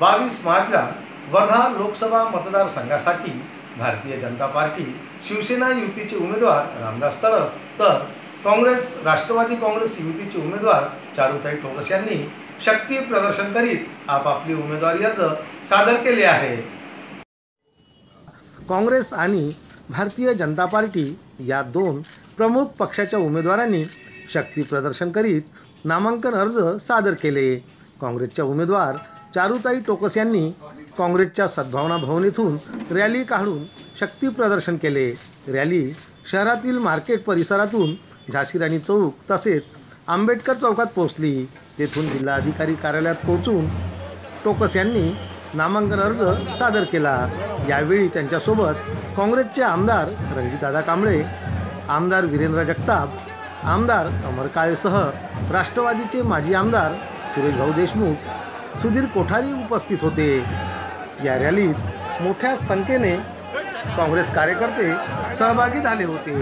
बावीस मार्चला वर्धा लोकसभा मतदारसंघासाठी भारतीय जनता पार्टी शिवसेना युतीचे उमेदवार रामदास तडस तर काँग्रेस राष्ट्रवादी काँग्रेस युतीचे उमेदवार चारुताई टोकस यांनी शक्ती प्रदर्शन करीत आपापली उमेदवारी अर्ज सादर केले आहे. काँग्रेस आणि भारतीय जनता पार्टी या दोन प्रमुख पक्षाच्या उमेदवारांनी शक्ती प्रदर्शन करीत नामांकन अर्ज सादर केले. काँग्रेसच्या उमेदवार चारुताई टोकस यांनी काँग्रेसच्या सद्भावना भवन इथून रॅली काढून शक्तीप्रदर्शन केले. रॅली शहरातील मार्केट परिसरातून झाशीराणी चौक तसेच आंबेडकर चौकात पोहोचली. तेथून जिल्हाधिकारी कार्यालयात पोहोचून टोकस यांनी नामांकन अर्ज सादर केला. यावेळी त्यांच्यासोबत काँग्रेसचे आमदार रणजितदादा कांबळे आमदार वीरेंद्र जगताप आमदार अमर काळेसह राष्ट्रवादीचे माजी आमदार सुरेशभाऊ देशमुख सुधीर कोठारी उपस्थित होते. या रॅलीत मोठ्या संख्येने काँग्रेस कार्यकर्ते सहभागी झाले होते.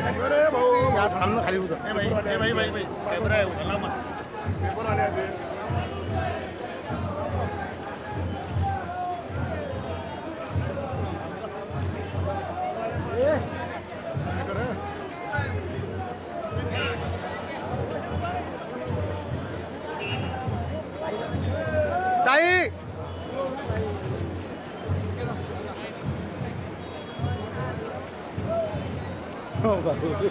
खाली ताई हो का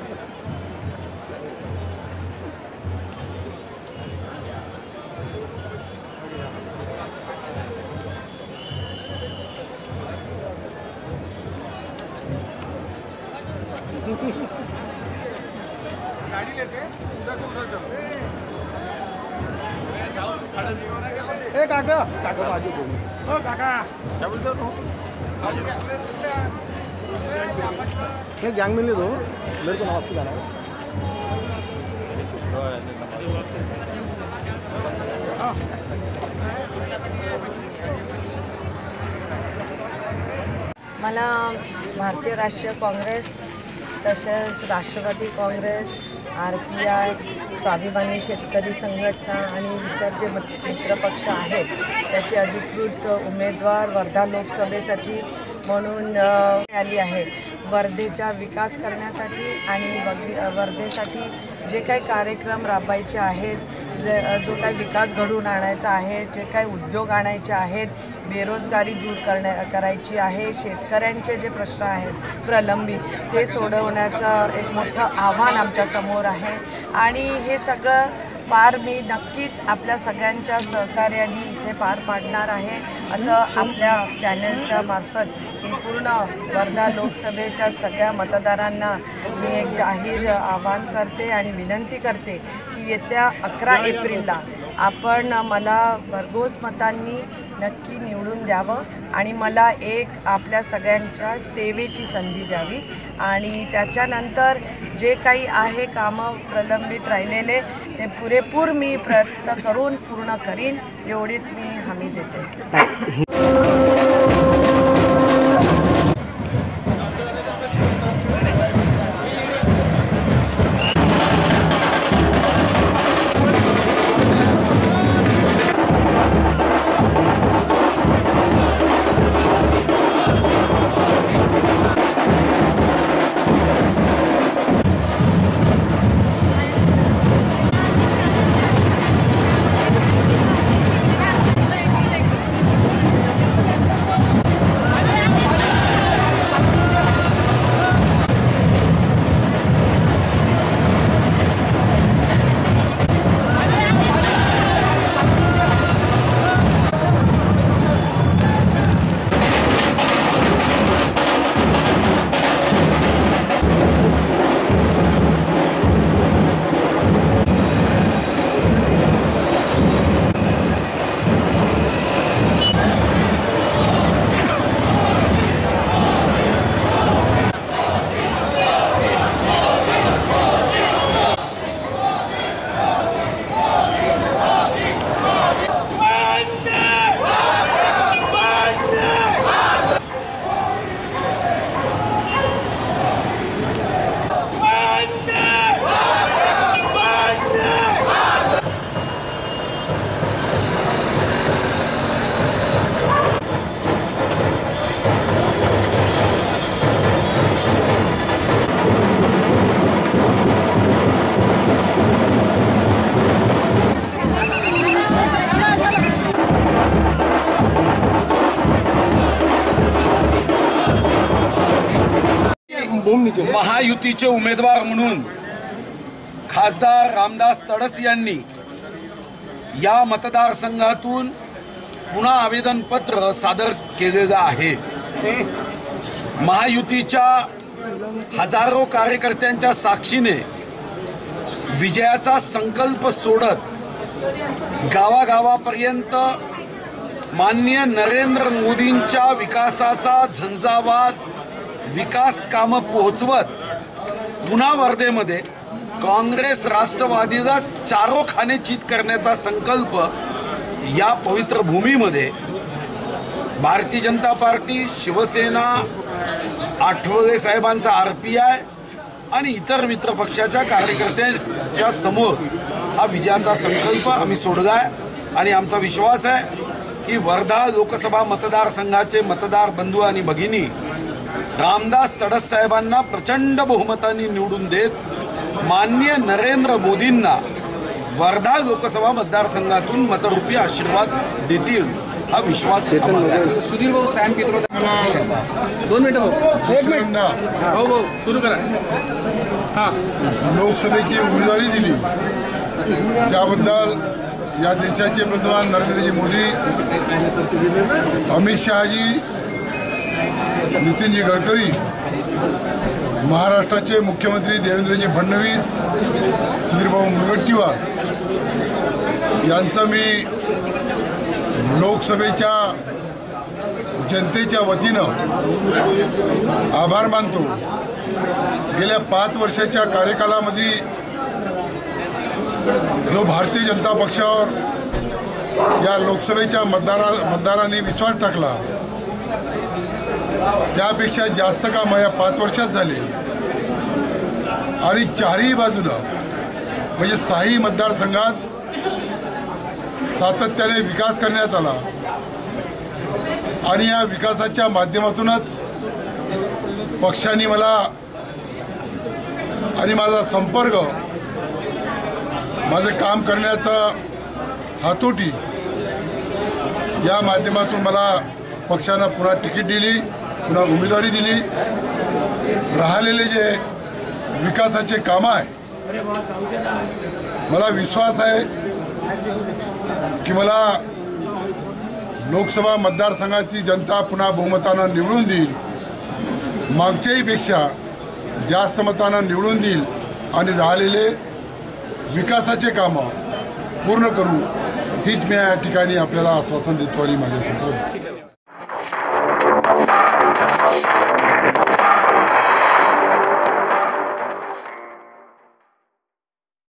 ए काका. काका माझी बोलू हो काका. क्या बोलते हो ये गैंग में नहीं दो मेरे को नमाज जाना है. मला भारतीय राष्ट्रीय काँग्रेस तसेच Rashtravadi Congress R P I Swabhimani Shetkari Sanghatana आणि इतर जे मित्रपक्ष आहेत त्याचे अधिकृत उमेदवार वर्धा लोकसभेसाठी म्हणून आली आहे. वर्धेचा विकास करण्यासाठी आणि वर्धेसाठी जे काही कार्यक्रम राबवायचे आहेत जे जो काही विकास घडवून आणायचा आहे जे काही उद्योग आणायचे आहेत बेरोजगारी दूर करण्या करायची आहे शेतकऱ्यांचे जे प्रश्न आहेत प्रलंबित ते सोडवण्याचं एक मोठं आव्हान आमच्यासमोर आहे. आणि हे सगळं पार मी नक्कीच आपल्या सगळ्यांच्या सहकार्याने ते पार पाडणार आहे असं आपल्या चॅनलच्या मार्फत पूर्ण वर्धा लोकसभेच्या सगळ्या मतदारांना मी एक जाहीर आवाहन करते आणि विनंती करते की येत्या अकरा एप्रिलला आपण मला भरघोस मतांनी नक्की निवडून द्यावं आणि मला एक आपल्या सगळ्यांच्या सेवेची संधी द्यावी. आणि त्याच्यानंतर जे काही आहे कामं प्रलंबित राहिलेले ते पुरेपूर मी प्रयत्न करून पूर्ण करीन एवढीच मी हमी देते. महायुतीचे उमेदवार म्हणून खासदार रामदास तडस यांनी या मतदारसंघातून पुन्हा आवेदनपत्र सादर केलेलं आहे. महायुतीच्या हजारो कार्यकर्त्यांच्या साक्षीने विजयाचा संकल्प सोडत गावागावापर्यंत माननीय नरेंद्र मोदींच्या विकासाचा झंझावात विकास कामं पोहोचवत पुन्हा वर्धेमध्ये काँग्रेस राष्ट्रवादीला चारोखाने चित करण्याचा संकल्प या पवित्र भूमीमध्ये भारतीय जनता पार्टी शिवसेना आठवले साहेबांचा आर पी आय आणि इतर मित्रपक्षाच्या कार्यकर्त्यांच्या समोर हा विजयाचा संकल्प आम्ही सोडला आहे आणि आमचा विश्वास आहे की वर्धा लोकसभा मतदारसंघाचे मतदार बंधू आणि भगिनी रामदास तडस साहेबांना प्रचंड बहुमताने निवडून देत माननीय नरेंद्र मोदींना वर्धा लोकसभा मतदारसंघातून मतरूपी आशीर्वाद देतील हा विश्वास. सुधीर भाऊ सॅम पित्रो दोन मिनिटं भाऊ एक मिनिट. भाऊ भाऊ सुरू करा. हां. लोकसभेची उमेदवारी दिली. त्याबद्दल या देशाचे पंतप्रधान नरेंद्रजी मोदी अमित शहाजी नितीनजी गडकरी महाराष्ट्राचे मुख्यमंत्री देवेंद्रजी फडणवीस सुधीरभाऊ मुनगट्टीवार यांचं मी लोकसभेच्या जनतेच्या वतीनं आभार मानतो. गेल्या पाच वर्षाच्या कार्यकालामध्ये जो भारतीय जनता पक्षावर या लोकसभेच्या मतदारा मतदारांनी विश्वास टाकला त्यापेक्षा जास्त कामं या पाच वर्षात झाले. आणि चारही बाजूनं म्हणजे साही मतदारसंघात सातत्याने विकास करण्यात आला. आणि या विकासाच्या माध्यमातूनच पक्षाने मला आणि माझा संपर्क माझं काम करण्याचं हातोटी या माध्यमातून मला पक्षानं पुन्हा तिकीट दिली. पुन्हा उमेदवारी दिली. राहिलेले जे विकासाचे कामं आहे मला विश्वास आहे की मला लोकसभा मतदारसंघाची जनता पुन्हा बहुमतानं निवडून देईल. मागच्याहीपेक्षा जास्त मतानं निवडून देईल आणि राहिलेले विकासाचे कामं पूर्ण करू हीच मी या ठिकाणी आपल्याला आश्वासन देतो आणि माझ्या